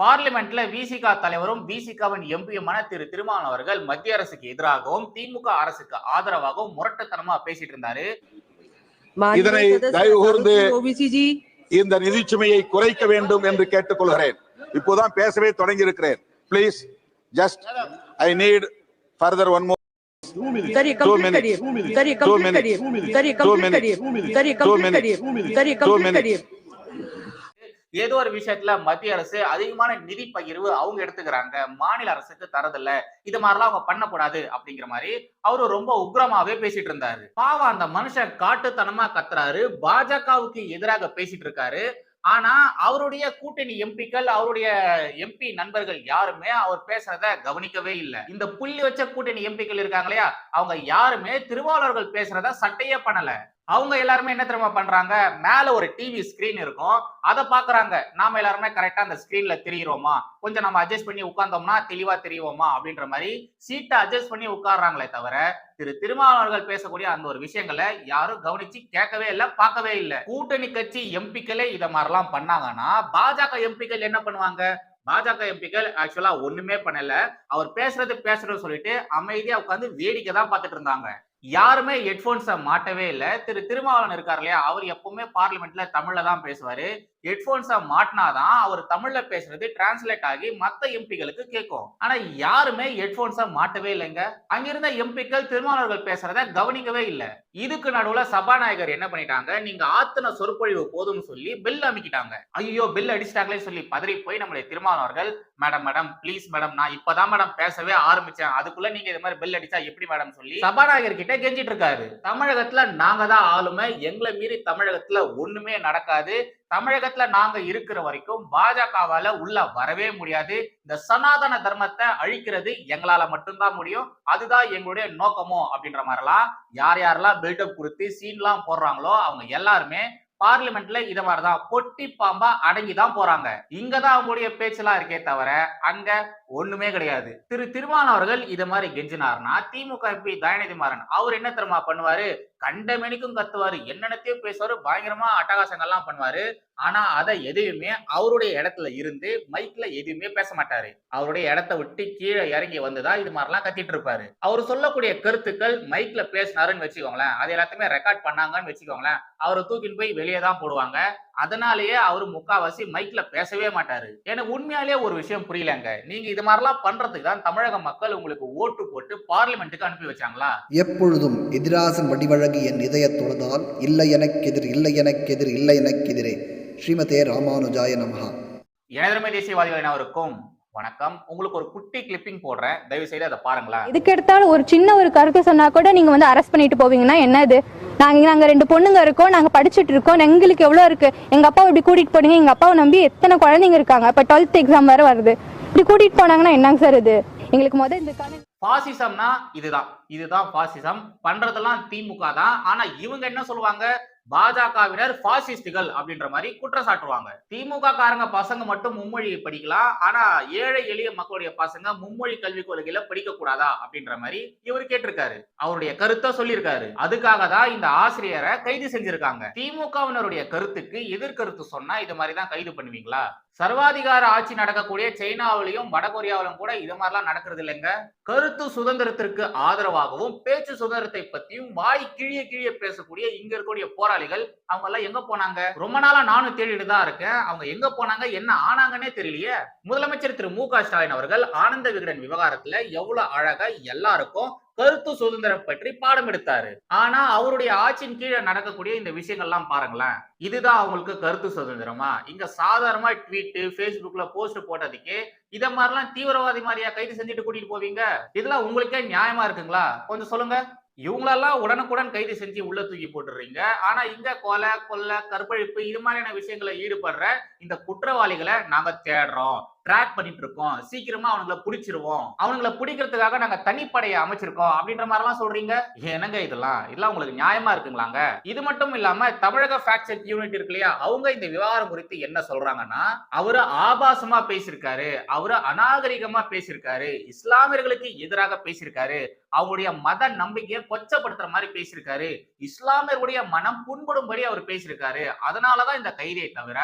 பார்லிமெண்ட்ல விசிகா தலைவரும் விசிகாவின் எம்பியுமான திரு திருமாவன் அவர்கள் மத்திய அரசுக்கு எதிராகவும் திமுக அரசுக்கு ஆதரவாகவும் முரட்டுத்தனமா பேசிட்டு இருந்தாரு. இதனை தயவு இந்த நிதி சுமையை குறைக்க வேண்டும் என்று கேட்டுக்கொள்கிறேன். இப்போதான் பேசவே தொடங்கி இருக்கிறேன் please just I need further one more கரிய ஏதோ ஒரு விஷயத்துல மத்திய அரசு அதிகமான நிதி பகிர்வு அவங்க எடுத்துக்கிறாங்க. மாநில அரசுக்கு தரதில்ல. இது மாதிரிலாம் அவங்க பண்ணக்கூடாது அப்படிங்கிற மாதிரி அவரு ரொம்ப உக்ரமாவே பேசிட்டு இருந்தாரு. பாவம் அந்த மனுஷன் காட்டுத்தனமா கத்துறாரு. பாஜகவுக்கு எதிராக பேசிட்டு இருக்காரு. ஆனா அவருடைய கூட்டணி எம்பிக்கள் அவருடைய எம்பி நண்பர்கள் யாருமே அவர் பேசுறத கவனிக்கவே இல்லை. இந்த புள்ளி வச்ச கூட்டணி எம்பிக்கள் இருக்காங்க இல்லையா? அவங்க யாருமே திருவாளர்கள் பேசுறத சட்டையே பண்ணல. அவங்க எல்லாருமே என்ன தெரியுமா பண்றாங்க? மேல ஒரு டிவி ஸ்கிரீன் இருக்கும். அதை பாக்குறாங்க. நாம எல்லாருமே கரெக்டா அந்த ஸ்கிரீன்ல தெரியுறோமா? கொஞ்சம் நம்ம அட்ஜஸ்ட் பண்ணி உட்கார்ந்தோம்னா தெளிவா தெரியுவோமா? அப்படின்ற மாதிரி சீட்டை அட்ஜஸ்ட் பண்ணி உட்கார்றாங்களே தவிர திரு திருமாவளவர்கள் பேசக்கூடிய அந்த ஒரு விஷயங்களை யாரும் கவனிச்சு கேட்கவே இல்லை பார்க்கவே இல்லை. கூட்டணி கட்சி எம்பிக்களே இதை மாதிரிலாம் பண்ணாங்கன்னா பாஜக எம்பிக்கள் என்ன பண்ணுவாங்க? பாஜக எம்பிக்கள் ஆக்சுவலா ஒண்ணுமே பண்ணல. அவர் பேசுறது பேசுறது சொல்லிட்டு அமைதியா உட்காந்து வேடிக்கை தான் பார்த்துட்டு இருந்தாங்க. யாருமே ஹெட்ஃபோன்ஸை மாட்டவே இல்லை. திரு திருமாவளவன் இருக்கார் இல்லையா? அவர் எப்பவுமே பார்லிமெண்ட்ல தமிழ்ல தான் பேசுவாரு. ஹெட்ஃபோன்ஸை மாட்டினாதான் அவர் தமிழ்ல பேசுறது டிரான்ஸ்லேட் ஆகி மற்ற எம்பிகளுக்கு கேட்கும். ஆனா யாருமே ஹெட்ஃபோன்ஸை மாட்டவே இல்லைங்க. அங்கிருந்த எம்பிக்கள் திருமாவளவர்கள் பேசுறத கவனிக்கவே இல்லை. இதுக்கு நடுவுல சபாநாயகர் என்ன பண்ணிட்டாங்க? நீங்க ஆத்தின சொற்பொழிவு போதும்னு சொல்லி பெல் அமைக்கிட்டாங்க. ஐயோ பெல் அடிச்சிட்டாங்களே சொல்லி பதறி போய் நம்முடைய திருமாவளவர்கள் மேடம் மேடம் ப்ளீஸ் மேடம் நான் இப்பதான் மேடம் பேசவே ஆரம்பிச்சேன். அதுக்குள்ள நீங்க இது மாதிரி பெல் அடிச்சா எப்படி மேடம்? சொல்லி சபாநாயகர் கிட்ட கெஞ்சிட்டு இருக்காரு தமிழகத்துல நாங்க தான் ஆளுமை. எங்களை மீறி தமிழகத்துல ஒண்ணுமே நடக்காது. தமிழகத்துல நாங்க இருக்கிற வரைக்கும் பாஜகவால உள்ள வரவே முடியாது. இந்த சனாதன தர்மத்தை அழிக்கிறது எங்களால மட்டும்தான் முடியும். அதுதான் எங்களுடைய நோக்கமோ அப்படின்ற மாதிரிலாம் யார் யாரெல்லாம் பில்டப் கொடுத்து சீன்லாம் போடுறாங்களோ அவங்க எல்லாருமே பார்லிமெண்ட்ல இத மாதிரிதான். பொட்டி பாம்பா அடங்கி தான் போறாங்க. இங்கதான் அவங்களுடைய பேச்செல்லாம் இருக்கே தவிர அங்க ஒண்ணுமே கிடையாது. திரு திருமான் அவர்கள் இத மாதிரி கெஞ்சினார்னா திமுக எம்பி தயநிதி மாறன் அவர் என்ன தெரியுமா பண்ணுவாரு? கண்டமேனிக்கும் கத்துவாரு. என்னென்னத்தையும் பேசுவாரு. பயங்கரமா அட்டகாசங்கள்லாம் பண்ணுவாரு. ஆனா அதை எதையுமே அவருடைய இடத்துல இருந்து மைக்ல எதுவுமே பேச மாட்டாரு. அவருடைய இடத்த விட்டு கீழே இறங்கி வந்துதான் இது மாதிரிலாம் கத்திட்டு இருப்பாரு அவர் சொல்லக்கூடிய கருத்துக்கள் மைக்ல பேசினாருன்னு வச்சுக்கோங்களேன். அது எல்லாத்தையுமே ரெக்கார்ட் பண்ணாங்கன்னு வச்சுக்கோங்களேன். அவரை தூக்கின்னு போய் வெளியே தான் போடுவாங்க. அதனாலேயே அவர் முக்காவாசி மைக்ல பேசவே மாட்டாரு. எனக்கு உண்மையாலேயே ஒரு விஷயம் புரியலங்க. நீங்க இது மாதிரிலாம் பண்றதுக்கு தான் தமிழக மக்கள் உங்களுக்கு ஓட்டு போட்டு பார்லிமெண்ட்டுக்கு அனுப்பி வச்சாங்களா? எப்பொழுதும் எதிராசன் வடிவழகு என் தொழுதால் இல்லை எனக்கெதிர் இல்லை எனக்கெதிர் இல்லை எனக்கெதிரே. ஸ்ரீமதே ராமானுஜாய நமஹா. எனதருமை தேசியவாதிகள் அனைவருக்கும் வணக்கம். உங்களுக்கு ஒரு குட்டி கிளிப்பிங் போடுறேன். தயவு செய்து அதை பாருங்களேன். இதுக்கு எடுத்தாலும் ஒரு சின்ன ஒரு கருத்து சொன்னா கூட நீங்க வந்து அரெஸ்ட் பண்ணிட்டு போவீங்கன்னா என்ன இது நாங்க நாங்க ரெண்டு பொண்ணுங்க இருக்கோம் நாங்க படிச்சுட்டு இருக்கோம். எங்களுக்கு எவ்வளவு இருக்கு? எங்க அப்பா இப்படி கூட்டிட்டு போனீங்க. எங்க அப்பாவை நம்பி எத்தனை குழந்தைங்க இருக்காங்க? இப்ப டுவெல்த் எக்ஸாம் வேற வருது. இப்படி கூட்டிட்டு போனாங்கன்னா என்னங்க சார் இது? எங்களுக்கு முதல் இந்த பாசிசம்னா இதுதான். இதுதான் பாசிசம். பண்றதெல்லாம் திமுக தான். ஆனா இவங்க என்ன சொல்லுவாங்க? பாஜகவினர் பாசிஸ்டுகள் அப்படின்ற மாதிரி குற்றம் சாட்டுவாங்க. திமுக காரங்க பசங்க மட்டும் மும்மொழியை படிக்கலாம். ஆனா ஏழை எளிய மக்களுடைய பசங்க மும்மொழி கல்விக் கொள்கையில படிக்க கூடாதா அப்படின்ற மாதிரி இவர் கேட்டிருக்காரு. அவருடைய கருத்தை சொல்லியிருக்காரு. அதுக்காக தான் இந்த ஆசிரியரை கைது செஞ்சிருக்காங்க. திமுகவினருடைய கருத்துக்கு எதிர்கருத்து சொன்னா இது மாதிரி தான் கைது பண்ணுவீங்களா? சர்வாதிகார ஆட்சி நடக்கக்கூடிய சைனாவிலையும் வடகொரியாவிலும் கூட இது மாதிரிலாம் நடக்கிறது இல்லைங்க. கருத்து சுதந்திரத்திற்கு ஆதரவாகவும் பேச்சு சுதந்திரத்தை பத்தியும் வாய் கிழிய கிழிய பேசக்கூடிய இங்க இருக்கக்கூடிய போராளிகள் அவங்க எல்லாம் எங்க போனாங்க? ரொம்ப நாளா நானும் தேடிட்டு தான் இருக்கேன். அவங்க எங்க போனாங்க? என்ன ஆனாங்கன்னே தெரியலையே. முதலமைச்சர் திரு மு க ஸ்டாலின் அவர்கள் ஆனந்த விகடன் விவகாரத்துல எவ்வளவு அழகா எல்லாருக்கும் கருத்து சுதந்திரம் பற்றி பாடம் எடுத்தாரு. ஆனா அவருடைய ஆட்சியின் கீழே நடக்கக்கூடிய இந்த விஷயங்கள்லாம் பாருங்களேன். இதுதான் அவங்களுக்கு கருத்து சுதந்திரமா? இங்க சாதாரணமா ட்வீட்டு ஃபேஸ்புக்ல போஸ்ட் போட்டதுக்கே இத மாதிரிலாம் தீவிரவாதி மாதிரியா கைது செஞ்சுட்டு கூட்டிட்டு போவீங்க? இதெல்லாம் உங்களுக்கே நியாயமா இருக்குங்களா? கொஞ்சம் சொல்லுங்க. இவங்களெல்லாம் உடனுக்குடன் கைது செஞ்சு உள்ள தூக்கி போட்டுறீங்க ஆனா இங்க கொலை கொள்ளை கற்பழிப்பு இது மாதிரியான விஷயங்களை ஈடுபடுற இந்த குற்றவாளிகளை நாங்க தேடுறோம். ட்ராக் பண்ணிட்டு இருக்கோம் சீக்கிரமா அவனுங்களை பிடிச்சிருவோம். அவனுங்களை பிடிக்கிறதுக்காக நாங்க தனிப்படையை அமைச்சிருக்கோம் அப்படின்ற மாதிரிலாம் சொல்றீங்க? என்னங்க இதெல்லாம்? இதெல்லாம் உங்களுக்கு நியாயமா இருக்குங்களாங்க? இது மட்டும் இல்லாம தமிழக ஃபேக்ட் செக் யூனிட் இருக்கு இல்லையா? அவங்க இந்த விவகாரம் குறித்து என்ன சொல்றாங்கன்னா அவரு ஆபாசமா பேசியிருக்காரு. அவரு அநாகரிகமா பேசியிருக்காரு. இஸ்லாமியர்களுக்கு எதிராக பேசியிருக்காரு. அவங்களுடைய மத நம்பிக்கையை கொச்சப்படுத்துற மாதிரி பேசியிருக்காரு. இஸ்லாமியர்களுடைய மனம் புண்படும்படி அவர் பேசியிருக்காரு. அதனாலதான் இந்த கைதியை தவிர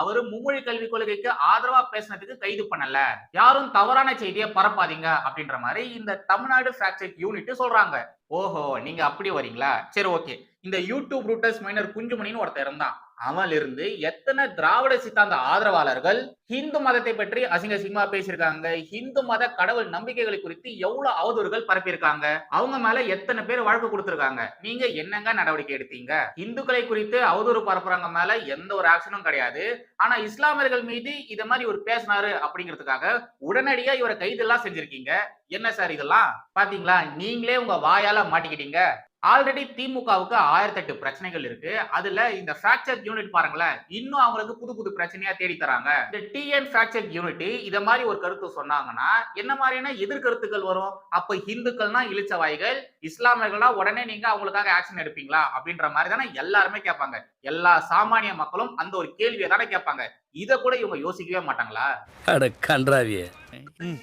அவரு மும்மொழி கல்விக் கொள்கைக்கு ஆதரவா பேசினதுக்கு கைது பண்ணல. யாரும் தவறான செய்தியை பரப்பாதீங்க அப்படின்ற மாதிரி இந்த தமிழ்நாடு ஃபேக்ட் யூனிட் சொல்றாங்க. ஓஹோ நீங்க அப்படி வரீங்களா? சரி ஓகே இந்த யூடியூப் ரூட்டர்ஸ் மைனர் குஞ்சுமணின்னு ஒருத்தர் இருந்தான். அமலிருந்து இருந்து எத்தனை திராவிட சித்தாந்த ஆதரவாளர்கள் ஹிந்து மதத்தை பற்றி அசிங்க சிங்கமா பேசியிருக்காங்க? ஹிந்து மத கடவுள் நம்பிக்கைகளை குறித்து எவ்வளவு அவதூறுகள் பரப்பியிருக்காங்க? அவங்க மேல எத்தனை பேர் வழக்கு கொடுத்திருக்காங்க? நீங்க என்னங்க நடவடிக்கை எடுத்தீங்க? இந்துக்களை குறித்து அவதூறு பரப்புறவங்க மேல எந்த ஒரு ஆக்ஷனும் கிடையாது. ஆனா இஸ்லாமியர்கள் மீது இத மாதிரி ஒரு பேசினாரு அப்படிங்கிறதுக்காக உடனடியா இவரை கைது எல்லாம் செஞ்சிருக்கீங்க. என்ன சார் இதெல்லாம்? பாத்தீங்களா? நீங்களே உங்க வாயால மாட்டிக்கிட்டீங்க. ஆல்ரெடி திமுகவுக்கு ஆயிரத்தி எட்டு பிரச்சனைகள் இருக்கு. அதுல இந்த ஃபிராக்சர் யூனிட் பாருங்களேன். இன்னும் அவங்களுக்கு புது புது பிரச்சனையா தேடி தராங்க இந்த டிஎன் ஃபிராக்சர் யூனிட்டி இத மாதிரி ஒரு கருத்து சொன்னாங்கன்னா என்ன மாதிரியான எதிர்கருத்துக்கள் வரும்? அப்ப இந்துக்கள்னா இழிச்சவாய்கள் இஸ்லாமியர்கள்னா உடனே நீங்க அவங்களுக்காக ஆக்ஷன் எடுப்பீங்களா? அப்படின்ற மாதிரி தானே எல்லாருமே கேட்பாங்க. எல்லா சாமானிய மக்களும் அந்த ஒரு கேள்வியை தானே கேட்பாங்க. இத கூட இவங்க யோசிக்கவே மாட்டாங்களா? அட கன்றாவியே.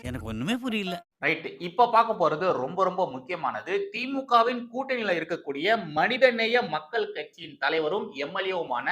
எனக்கு ஒண்ணுமே புரியல. ரைட் இப்ப பார்க்க போறது ரொம்ப ரொம்ப முக்கியமானது. திமுகவின் கூட்டணியில இருக்கக்கூடிய மனிதநேய மக்கள் கட்சியின் தலைவரும் எம்எல்ஏவுமான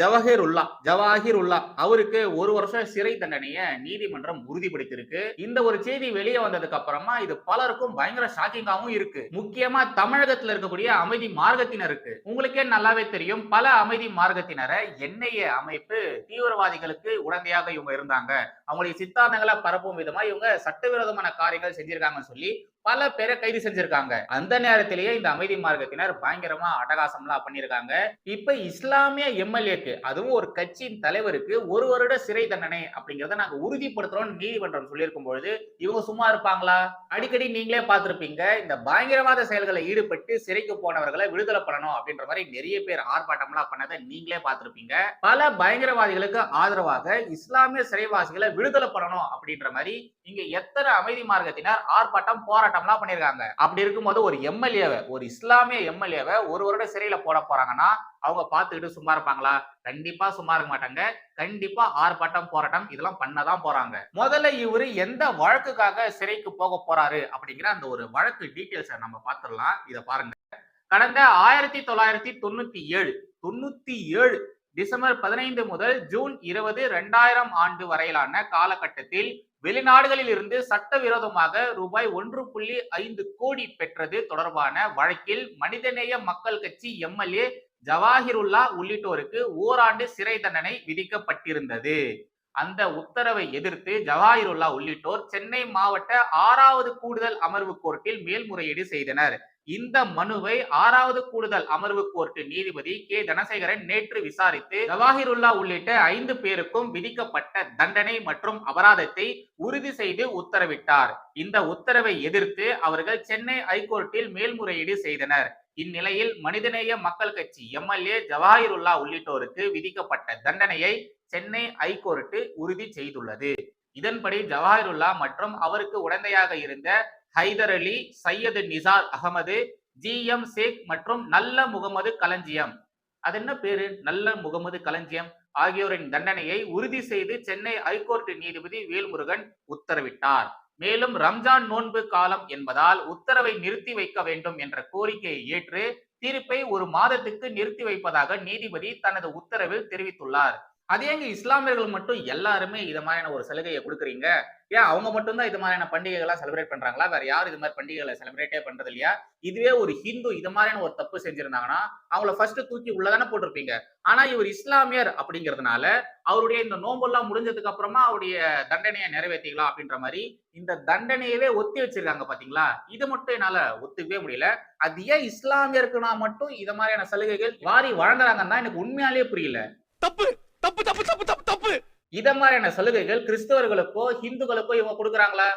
ஜவஹர் உல்லா ஜவாஹிர் உல்லா அவருக்கு ஒரு வருஷம் சிறை தண்டனையை நீதிமன்றம் உறுதிப்படுத்தியிருக்கு. இந்த ஒரு செய்தி வெளியே வந்ததுக்கு அப்புறமா இது பலருக்கும் பயங்கர ஷாக்கிங்காகவும் இருக்கு. முக்கியமா தமிழகத்துல இருக்கக்கூடிய அமைதி மார்க்கத்தினருக்கு. உங்களுக்கே நல்லாவே தெரியும் பல அமைதி மார்க்கத்தினரை என்ஐஏ அமைப்பு தீவிரவாதிகளுக்கு உடந்தையாக இவங்க இருந்தாங்க. அவங்களுடைய சித்தாந்தங்களை பரப்பும் விதமா இவங்க சட்டவிரோதமான காரியங்கள் செஞ்சிருக்காங்கன்னு சொல்லி பல பேரை கைது செஞ்சிருக்காங்க. அந்த நேரத்திலேயே இந்த அமைதி மார்க்கத்தினர் பயங்கரமா அட்டகாசம்லாம் பண்ணியிருக்காங்க இப்ப இஸ்லாமிய எம்எல்ஏக்கு அதுவும் ஒரு கட்சியின் தலைவருக்கு ஒரு வருட சிறை தண்டனை அப்படிங்கறத நாங்க உறுதிப்படுத்துறோம் நீதிமன்றம் சொல்லியிருக்கும் பொழுது இவங்க சும்மா இருப்பாங்களா? அடிக்கடி நீங்களே பார்த்திருப்பீங்க இந்த பயங்கரவாத செயல்களை ஈடுபட்டு சிறைக்கு போனவர்களை விடுதலை பண்ணணும் அப்படின்ற மாதிரி நிறைய பேர் ஆர்ப்பாட்டம்லாம் பண்ணதை நீங்களே பார்த்திருப்பீங்க. பல பயங்கரவாதிகளுக்கு ஆதரவாக இஸ்லாமிய சிறைவாசிகளை விடுதலை பண்ணணும் அப்படின்ற மாதிரி இங்க எத்தனை அமைதி மார்க்கத்தினர் ஆர்ப்பாட்டம் போராட்டம் போராட்டம்லாம் பண்ணியிருக்காங்க. அப்படி இருக்கும்போது ஒரு எம்எல்ஏவை ஒரு இஸ்லாமிய எம்எல்ஏவை ஒரு வருட சிறையில போட போறாங்கன்னா அவங்க பார்த்துக்கிட்டு சும்மா இருப்பாங்களா? கண்டிப்பா சும்மா இருக்க மாட்டாங்க. கண்டிப்பா ஆர்ப்பாட்டம் போராட்டம் இதெல்லாம் பண்ணதான் போறாங்க. முதல்ல இவரு எந்த வழக்குக்காக சிறைக்கு போக போறாரு அப்படிங்கிற அந்த ஒரு வழக்கு டீட்டெயில்ஸை நம்ம பார்த்துடலாம். இதை பாருங்க. கடந்த ஆயிரத்தி தொள்ளாயிரத்தி தொண்ணூத்தி ஏழு தொண்ணூத்தி ஏழு டிசம்பர் பதினைந்து முதல் ஜூன் இருபது ரெண்டாயிரம் ஆண்டு வரையிலான காலகட்டத்தில் வெளிநாடுகளில் இருந்து சட்டவிரோதமாக ரூபாய் ஒன்று புள்ளி ஐந்து கோடி பெற்றது தொடர்பான வழக்கில் மனிதநேய மக்கள் கட்சி எம்எல்ஏ ஜவாஹிருல்லா உள்ளிட்டோருக்கு ஓராண்டு சிறை தண்டனை விதிக்கப்பட்டிருந்தது. அந்த உத்தரவை எதிர்த்து ஜவாஹிருல்லா உள்ளிட்டோர் சென்னை மாவட்ட ஆறாவது கூடுதல் அமர்வு கோர்ட்டில் மேல்முறையீடு செய்தனர். இந்த மனுவை ஆறாவது கூடுதல் அமர்வு கோர்ட்டு நீதிபதி கே. தனசேகரன் நேற்று விசாரித்து ஜவாஹிருல்லா உள்ளிட்ட ஐந்து பேருக்கும் விதிக்கப்பட்ட தண்டனை மற்றும் அபராதத்தை உறுதி செய்து உத்தரவிட்டார். இந்த உத்தரவை எதிர்த்து அவர்கள் சென்னை ஐகோர்ட்டில் மேல்முறையீடு செய்தனர். இந்நிலையில் மனிதநேய மக்கள் கட்சி எம்எல்ஏ ஜவாஹிருல்லா உள்ளிட்டோருக்கு விதிக்கப்பட்ட தண்டனையை சென்னை ஐகோர்ட்டு உறுதி செய்துள்ளது. இதன்படி ஜவாஹிருல்லா மற்றும் அவருக்கு உடந்தையாக இருந்த ஹைதர் அலி சையது நிசார் அகமது ஜி எம் சேக் மற்றும் நல்ல முகமது களஞ்சியம். அது என்ன பேரு? நல்ல முகமது களஞ்சியம். ஆகியோரின் தண்டனையை உறுதி செய்து சென்னை ஐகோர்ட் நீதிபதி வேல்முருகன் உத்தரவிட்டார். மேலும் ரம்ஜான் நோன்பு காலம் என்பதால் உத்தரவை நிறுத்தி வைக்க வேண்டும் என்ற கோரிக்கையை ஏற்று தீர்ப்பை ஒரு மாதத்துக்கு நிறுத்தி வைப்பதாக நீதிபதி தனது உத்தரவில் தெரிவித்துள்ளார். அது எங்க இஸ்லாமியர்கள் மட்டும் எல்லாருமே இது மாதிரியான ஒரு சலுகையை கொடுக்குறீங்க? ஏன் அவங்க மட்டும்தான் இது மாதிரியான பண்டிகைகள்லாம் செலிப்ரேட் பண்றாங்களா? வேற யாரும் இது மாதிரி பண்டிகைகளை செலிப்ரேட்டே பண்றது இல்லையா இதுவே ஒரு ஹிந்து இது மாதிரியான ஒரு தப்பு செஞ்சிருந்தாங்கன்னா அவங்கள ஃபர்ஸ்ட் தூக்கி உள்ளதானே போட்டிருப்பீங்க. ஆனா இவர் இஸ்லாமியர் அப்படிங்கிறதுனால அவருடைய இந்த நோம்பெல்லாம் முடிஞ்சதுக்கு அப்புறமா அவருடைய தண்டனையை நிறைவேற்றிக்கலாம் அப்படின்ற மாதிரி இந்த தண்டனையவே ஒத்தி வச்சிருக்காங்க பாத்தீங்களா? இது மட்டும் என்னால ஒத்துக்கவே முடியல. அது ஏன் இஸ்லாமியருக்குனா மட்டும் இது மாதிரியான சலுகைகள் வாரி வழங்குறாங்கன்னா எனக்கு உண்மையாலே புரியல. தப்பு! தப்பு தப்பு தப்பு தப்பு தப்பு. இத மாதிரியான சலுகைகள் கிறிஸ்தவர்களுக்கோ ஹிந்துக்களுக்கோ இவங்க கொடுக்குறாங்களா?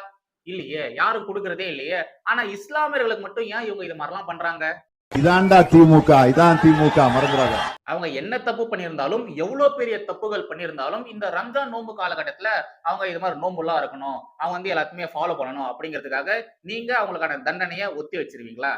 இல்லையே யாரும் கொடுக்கறதே இல்லையே. ஆனா இஸ்லாமியர்களுக்கு மட்டும் ஏன் இவங்க இது மாதிரிலாம் பண்றாங்க? இதான்டா திமுக இதான் திமுக மறந்துடாத அவங்க என்ன தப்பு பண்ணியிருந்தாலும் எவ்வளவு பெரிய தப்புகள் பண்ணியிருந்தாலும் இந்த ரம்ஜான் நோன்பு காலகட்டத்துல அவங்க இது மாதிரி நோம்புலாம் இருக்கணும். அவங்க வந்து எல்லாத்தையுமே ஃபாலோ பண்ணணும் அப்படிங்கிறதுக்காக நீங்க அவங்களுக்கான தண்டனையை ஒத்தி வச்சிருவீங்களா?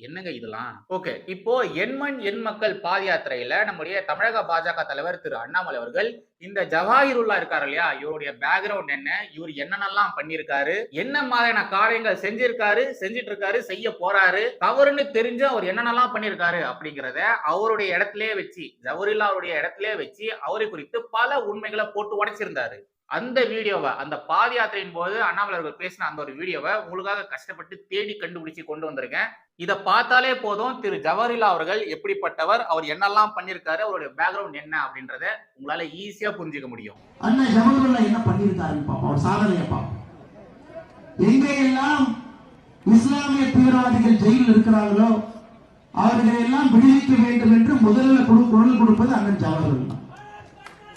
என்னங்க இதெல்லாம்? ஓகே. இப்போ எண்மண் எண் மக்கள் பாத யாத்திரையில நம்முடைய தமிழக பாஜக தலைவர் திரு அண்ணாமலை அவர்கள் இந்த ஜவாஹிருல்லா இருக்காரு இல்லையா? இவருடைய பேக்ரவுண்ட் என்ன? இவர் என்னென்னலாம் பண்ணிருக்காரு என்ன மாதிரியான காரியங்கள் செஞ்சிருக்காரு செஞ்சிட்டு இருக்காரு செய்ய போறாரு தவறுன்னு தெரிஞ்சு அவர் என்னென்னலாம் பண்ணிருக்காரு அப்படிங்கிறத அவருடைய இடத்திலே வச்சு ஜவஹர்லா அவருடைய இடத்திலே வச்சு அவரை குறித்து பல உண்மைகளை போட்டு உடைச்சிருந்தாரு. அந்த வீடியோவை அந்த பாத யாத்திரையின் போது அண்ணாமலை அவர்கள் பேசின அந்த ஒரு வீடியோவை உங்களுக்காக கஷ்டப்பட்டு தேடி கண்டுபிடிச்சு கொண்டு வந்திருக்கேன். இதை பார்த்தாலே போதும். திரு ஜவஹர்லா அவர்கள் எப்படிப்பட்டவர் அவர் என்னெல்லாம் பண்ணியிருக்காரு அவருடைய பேக்ரவுண்ட் என்ன அப்படின்றத உங்களால ஈஸியா புரிஞ்சுக்க முடியும். அண்ணா ஜவஹர்லா என்ன பண்ணியிருக்காருன்னு பார்ப்போம் அவர் சாதனையை பார்ப்போம். எங்கெல்லாம் இஸ்லாமிய தீவிரவாதிகள் ஜெயிலில் இருக்கிறார்களோ அவர்களை எல்லாம் விடுவிக்க வேண்டும் என்று முதல்ல குரல் கொடுப்பது அண்ணன் ஜவஹர்லா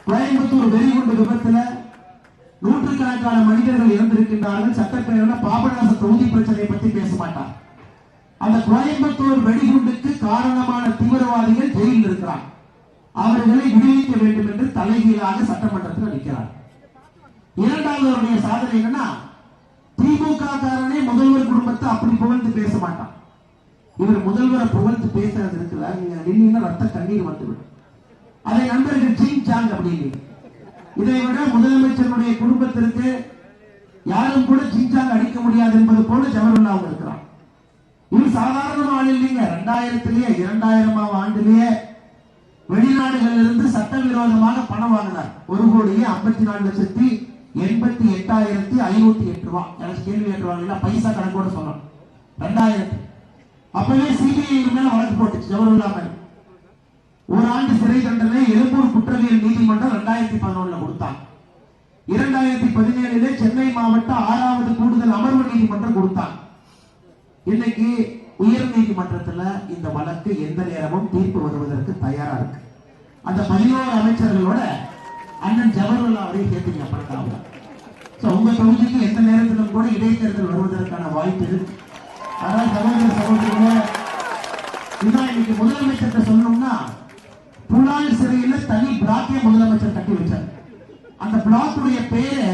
கோயம்புத்தூர் வெறிகுண்டு விபத்துல நூற்றுக்கணக்கான மனிதர்கள் இறந்திருக்கின்றார்கள். சட்டப்பேரவையில் பாபநாச தொகுதி பிரச்சனையை பத்தி பேச மாட்டார். அந்த கோயம்புத்தூர் வெடிகுண்டுக்கு காரணமான தீவிரவாதிகள் ஜெயிலில் இருக்கிறார். அவர்களை விடுவிக்க வேண்டும் என்று தலைகீழாக சட்டமன்றத்தில் நிற்கிறார். இரண்டாவது அவருடைய சாதனை என்னன்னா திமுக காரனே முதல்வர் குடும்பத்தை அப்படி புகழ்ந்து பேச மாட்டான். இவர் முதல்வரை புகழ்ந்து பேசுறது இருக்குல்ல நீங்க நின்னீங்கன்னா ரத்த கண்ணீர் வந்துவிடும். அதை நண்பர்கள் ஜிங் அப்படின்னு இதை விட முதலமைச்சருடைய குடும்பத்திற்கு யாரும் கூட சிங்சாங் அடிக்க முடியாது என்பது போல ஜவஹர்லால் அவங்க இருக்கிறான் இது சாதாரண ஆள் இல்லைங்க. ரெண்டாயிரத்திலேயே இரண்டாயிரமாம் ஆண்டிலேயே வெளிநாடுகளில் இருந்து சட்டவிரோதமாக பணம் வாங்கினார். ஒரு கோடியே ஐம்பத்தி நாலு லட்சத்தி எண்பத்தி எட்டாயிரத்தி ஐநூத்தி எட்டு ரூபாய் எனக்கு கேள்வி கேட்டுருவாங்க பைசா கணக்கோட சொல்லணும். ரெண்டாயிரத்தி. அப்பவே சிபிஐ மேல வழக்கு போட்டுச்சு ஜவஹர்லால் மேல. ஒரு ஆண்டு சிறை தண்டனை எழும்பூர் குற்றவியல் நீதிமன்றம் ரெண்டாயிரத்தி பதினொன்னுல கொடுத்தாங்க இரண்டாயிரத்தி பதினேழுல சென்னை மாவட்ட ஆறாவது கூடுதல் அமர்வு நீதிமன்றம் கொடுத்தாங்க இன்னைக்கு உயர் நீதிமன்றத்துல இந்த வழக்கு எந்த நேரமும் தீர்ப்பு வருவதற்கு தயாரா இருக்கு. அந்த பதினோரு அமைச்சர்களோட அண்ணன் ஜவஹர்லால் அவரையும் கேட்டீங்க படத்தாங்க சோ உங்க தொகுதிக்கு எந்த நேரத்திலும் கூட இடைத்தேர்தல் வருவதற்கான வாய்ப்பு இருக்கு. ஆனால் சகோதர சகோதரிகளே இதான் இன்னைக்கு முதலமைச்சர்கிட்ட சொல்லணும்னா புலால் சிறையில தனி பிளாக்கே முதலமைச்சர் கட்டி வச்சார். அந்த பிளாக்குடைய பேரை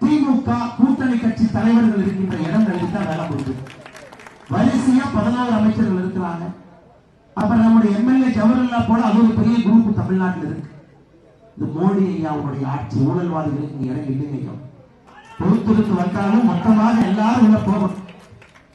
திமுக கூட்டணி கட்சி தலைவர்கள் இருக்கின்ற இடம் தான் வேலை கொடுக்குது வரிசையா பதினாறு அமைச்சர்கள் இருக்கிறாங்க. அப்ப நம்முடைய எம்எல்ஏ ஜவஹர்லால் போல அது ஒரு பெரிய குரூப் தமிழ்நாட்டில் இருக்கு. இந்த மோடி ஐயாவுடைய ஆட்சி ஊழல்வாதிகளுக்கு இங்க இடம் இல்லைங்க ஐயா. பொறுத்திருந்து வந்தாலும் மொத்தமாக எல்லாரும் உள்ள போகணும்.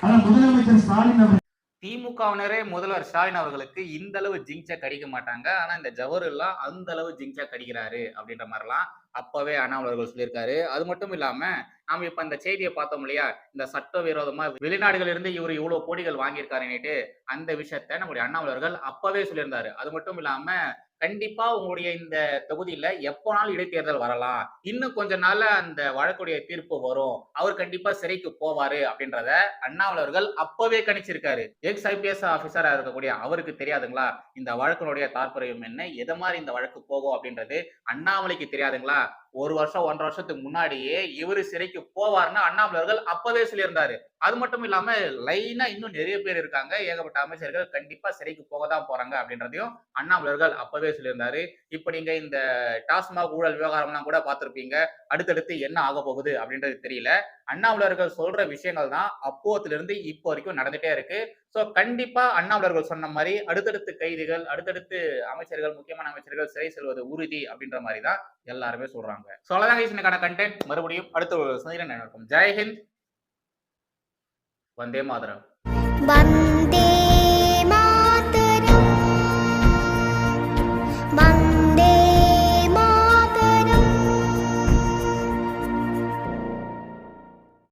ஆனா முதலமைச்சர் ஸ்டாலின் அவர் திமுகவினரே முதல்வர் ஸ்டாலின் அவர்களுக்கு இந்த அளவு ஜிங்சா கடிக்க மாட்டாங்க. ஆனா இந்த ஜவஹர்லா அந்த அளவு ஜிங்சா கடிக்கிறாரு அப்படின்ற மாதிரிலாம் அப்பவே அண்ணாமலை அவர்கள் சொல்லியிருக்காரு. அது மட்டும் இல்லாம நாம இப்ப இந்த செய்தியை பார்த்தோம் இல்லையா? இந்த சட்ட விரோதமா வெளிநாடுகள் இருந்து இவர் இவ்வளவு கோடிகள் வாங்கியிருக்காருன்னுட்டு அந்த விஷயத்த நம்முடைய அண்ணாமலை அவர்கள் அப்பவே சொல்லியிருந்தாரு. அது மட்டும் இல்லாம கண்டிப்பா உங்களுடைய இந்த தொகுதியில எப்போனாலும் இடைத்தேர்தல் வரலாம். இன்னும் கொஞ்ச நாள்ல அந்த வழக்குடைய தீர்ப்பு வரும். அவர் கண்டிப்பா சிறைக்கு போவாரு அப்படின்றத அண்ணாமலை அவர்கள் அப்பவே கணிச்சிருக்காரு. எக்ஸ் ஐபிஎஸ் ஆபிசரா இருக்கக்கூடிய அவருக்கு தெரியாதுங்களா? இந்த வழக்கினுடைய தாற்பயம் என்ன? எதை மாதிரி இந்த வழக்கு போகும் அப்படின்றது அண்ணாமலைக்கு தெரியாதுங்களா? ஒரு வருஷம் ஒன்றரை வருஷத்துக்கு முன்னாடியே இவரு சிறைக்கு போவார்னு அண்ணாமலை அவர்கள் அப்பவே சொல்லியிருந்தாரு. அது மட்டும் இல்லாம லைனா இன்னும் நிறைய பேர் இருக்காங்க. ஏகப்பட்ட அமைச்சர்கள் கண்டிப்பா சிறைக்கு போக தான் போறாங்க அப்படின்றதையும் அண்ணாமலர்கள் அப்பவே சொல்லியிருந்தாரு. இப்ப நீங்க இந்த டாஸ்மாக் ஊழல் விவகாரம்லாம் கூட பார்த்திருப்பீங்க. அடுத்தடுத்து என்ன ஆக போகுது அப்படின்றது தெரியல. அண்ணாமலர்கள் சொல்ற விஷயங்கள் தான் அப்போத்துல இருந்து இப்போ வரைக்கும் நடந்துட்டே இருக்கு. சோ கண்டிப்பா அண்ணாமலர்கள் சொன்ன மாதிரி அடுத்தடுத்து கைதிகள் அடுத்தடுத்து அமைச்சர்கள் முக்கியமான அமைச்சர்கள் சிறை செல்வது உறுதி அப்படின்ற மாதிரி தான் எல்லாருமே சொல்றாங்க. ஸோ அவ்வளவுதான் கண்டென்ட் மறுபடியும் அடுத்த ஒரு சந்திரன் நடக்கும் ஜெய்ஹிந்த் వందే మాతరం.